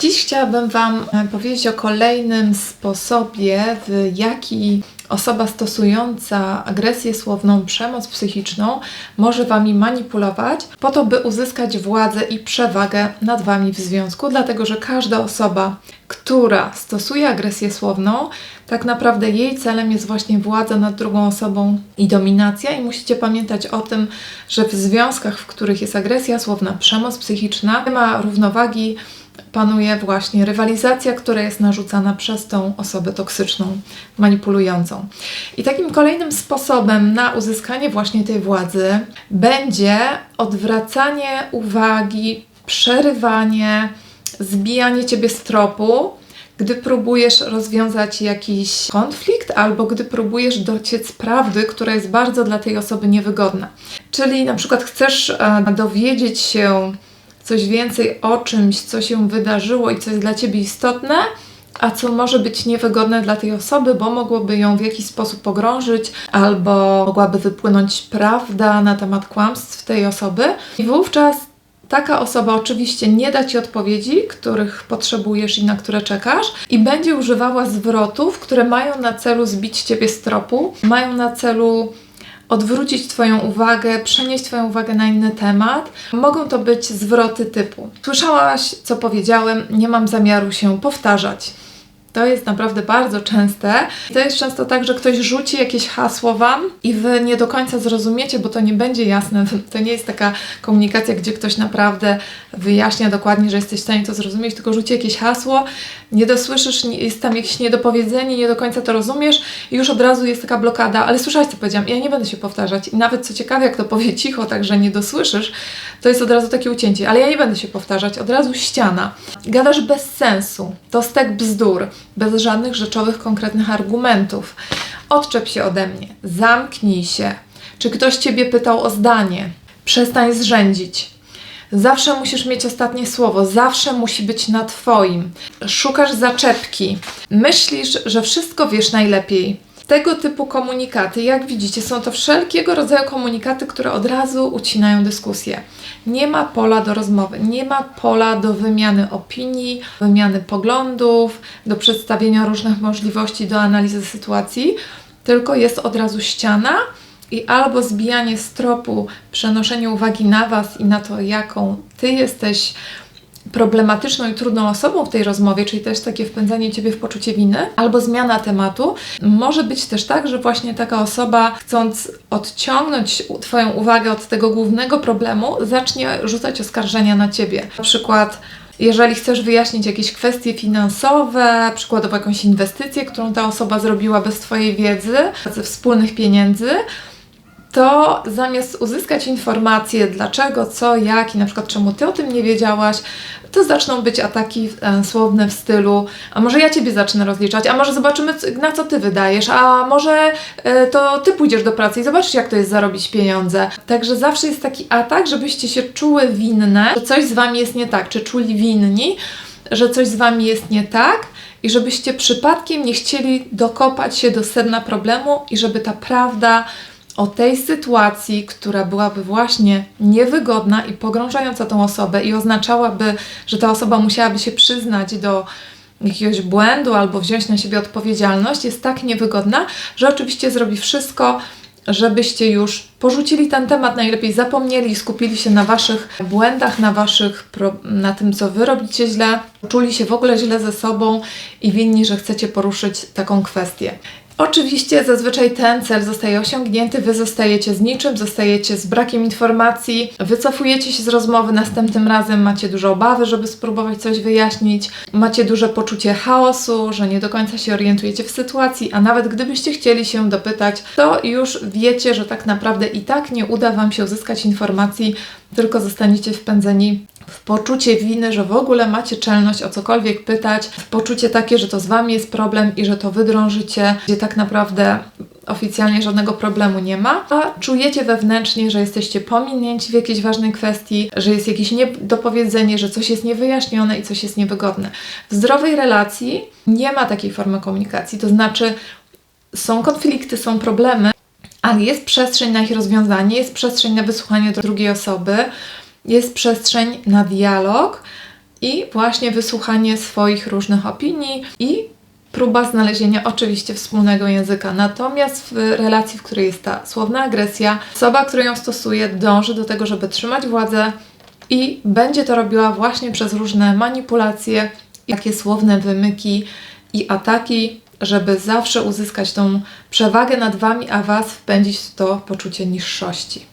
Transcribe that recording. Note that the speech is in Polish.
Dziś chciałabym Wam e, powiedzieć o kolejnym sposobie, w jaki osoba stosująca agresję słowną, przemoc psychiczną może Wami manipulować po to, by uzyskać władzę i przewagę nad Wami w związku, dlatego że każda osoba, która stosuje agresję słowną, tak naprawdę jej celem jest właśnie władza nad drugą osobą i dominacja. I musicie pamiętać o tym, że w związkach, w których jest agresja słowna, przemoc psychiczna, nie ma równowagi, panuje właśnie rywalizacja, która jest narzucana przez tą osobę toksyczną, manipulującą. I takim kolejnym sposobem na uzyskanie właśnie tej władzy będzie odwracanie uwagi, przerywanie, zbijanie ciebie z tropu, gdy próbujesz rozwiązać jakiś konflikt albo gdy próbujesz dociec prawdy, która jest bardzo dla tej osoby niewygodna. Czyli na przykład chcesz e, dowiedzieć się, coś więcej o czymś, co się wydarzyło i co jest dla ciebie istotne, a co może być niewygodne dla tej osoby, bo mogłoby ją w jakiś sposób pogrążyć, albo mogłaby wypłynąć prawda na temat kłamstw tej osoby. I wówczas taka osoba oczywiście nie da ci odpowiedzi, których potrzebujesz i na które czekasz, i będzie używała zwrotów, które mają na celu zbić ciebie z tropu, mają na celu odwrócić Twoją uwagę, przenieść Twoją uwagę na inny temat. Mogą to być zwroty typu: Słyszałaś, co powiedziałem, nie mam zamiaru się powtarzać. To jest naprawdę bardzo częste. To jest często tak, że ktoś rzuci jakieś hasło Wam i Wy nie do końca zrozumiecie, bo to nie będzie jasne. To nie jest taka komunikacja, gdzie ktoś naprawdę wyjaśnia dokładnie, że jesteś w stanie to zrozumieć, tylko rzuci jakieś hasło, nie dosłyszysz, jest tam jakieś niedopowiedzenie, nie do końca to rozumiesz i już od razu jest taka blokada, ale słyszałeś, co powiedziałam, ja nie będę się powtarzać. I nawet co ciekawe, jak to powie cicho, tak, że nie dosłyszysz, to jest od razu takie ucięcie, ale ja nie będę się powtarzać, od razu ściana. Gadasz bez sensu, to stek bzdur bez żadnych rzeczowych, konkretnych argumentów. Odczep się ode mnie, zamknij się. Czy ktoś ciebie pytał o zdanie? Przestań zrzędzić. Zawsze musisz mieć ostatnie słowo, zawsze musi być na Twoim. Szukasz zaczepki. Myślisz, że wszystko wiesz najlepiej. Tego typu komunikaty, jak widzicie, są to wszelkiego rodzaju komunikaty, które od razu ucinają dyskusję. Nie ma pola do rozmowy, nie ma pola do wymiany opinii, wymiany poglądów, do przedstawienia różnych możliwości, do analizy sytuacji, tylko jest od razu ściana i albo zbijanie z tropu, przenoszenie uwagi na Was i na to, jaką Ty jesteś problematyczną i trudną osobą w tej rozmowie, czyli też takie wpędzanie Ciebie w poczucie winy, albo zmiana tematu. Może być też tak, że właśnie taka osoba, chcąc odciągnąć Twoją uwagę od tego głównego problemu, zacznie rzucać oskarżenia na Ciebie. Na przykład jeżeli chcesz wyjaśnić jakieś kwestie finansowe, przykładowo jakąś inwestycję, którą ta osoba zrobiła bez Twojej wiedzy, ze wspólnych pieniędzy, to zamiast uzyskać informacje dlaczego, co, jak i na przykład czemu ty o tym nie wiedziałaś, to zaczną być ataki e, słowne w stylu a może ja Ciebie zacznę rozliczać, a może zobaczymy na co Ty wydajesz, a może e, to Ty pójdziesz do pracy i zobaczysz jak to jest zarobić pieniądze. Także zawsze jest taki atak, żebyście się czuły winne, że coś z Wami jest nie tak, czy czuli winni, że coś z Wami jest nie tak i żebyście przypadkiem nie chcieli dokopać się do sedna problemu i żeby ta prawda o tej sytuacji, która byłaby właśnie niewygodna i pogrążająca tą osobę i oznaczałaby, że ta osoba musiałaby się przyznać do jakiegoś błędu albo wziąć na siebie odpowiedzialność, jest tak niewygodna, że oczywiście zrobi wszystko, żebyście już porzucili ten temat, najlepiej zapomnieli i skupili się na waszych błędach, na waszych, na tym, co wy robicie źle, czuli się w ogóle źle ze sobą i winni, że chcecie poruszyć taką kwestię. Oczywiście zazwyczaj ten cel zostaje osiągnięty, wy zostajecie z niczym, zostajecie z brakiem informacji, wycofujecie się z rozmowy, następnym razem macie duże obawy, żeby spróbować coś wyjaśnić, macie duże poczucie chaosu, że nie do końca się orientujecie w sytuacji, a nawet gdybyście chcieli się dopytać, to już wiecie, że tak naprawdę i tak nie uda Wam się uzyskać informacji, tylko zostaniecie wpędzeni w poczucie winy, że w ogóle macie czelność o cokolwiek pytać, w poczucie takie, że to z Wami jest problem i że to Wy drążycie, gdzie tak naprawdę oficjalnie żadnego problemu nie ma, a czujecie wewnętrznie, że jesteście pominięci w jakiejś ważnej kwestii, że jest jakieś niedopowiedzenie, że coś jest niewyjaśnione i coś jest niewygodne. W zdrowej relacji nie ma takiej formy komunikacji, to znaczy są konflikty, są problemy, ale jest przestrzeń na ich rozwiązanie, jest przestrzeń na wysłuchanie drugiej osoby, jest przestrzeń na dialog i właśnie wysłuchanie swoich różnych opinii i próba znalezienia oczywiście wspólnego języka. Natomiast w relacji, w której jest ta słowna agresja, osoba, która ją stosuje, dąży do tego, żeby trzymać władzę i będzie to robiła właśnie przez różne manipulacje, takie słowne wymyki i ataki, żeby zawsze uzyskać tą przewagę nad wami, a was wpędzić w to poczucie niższości.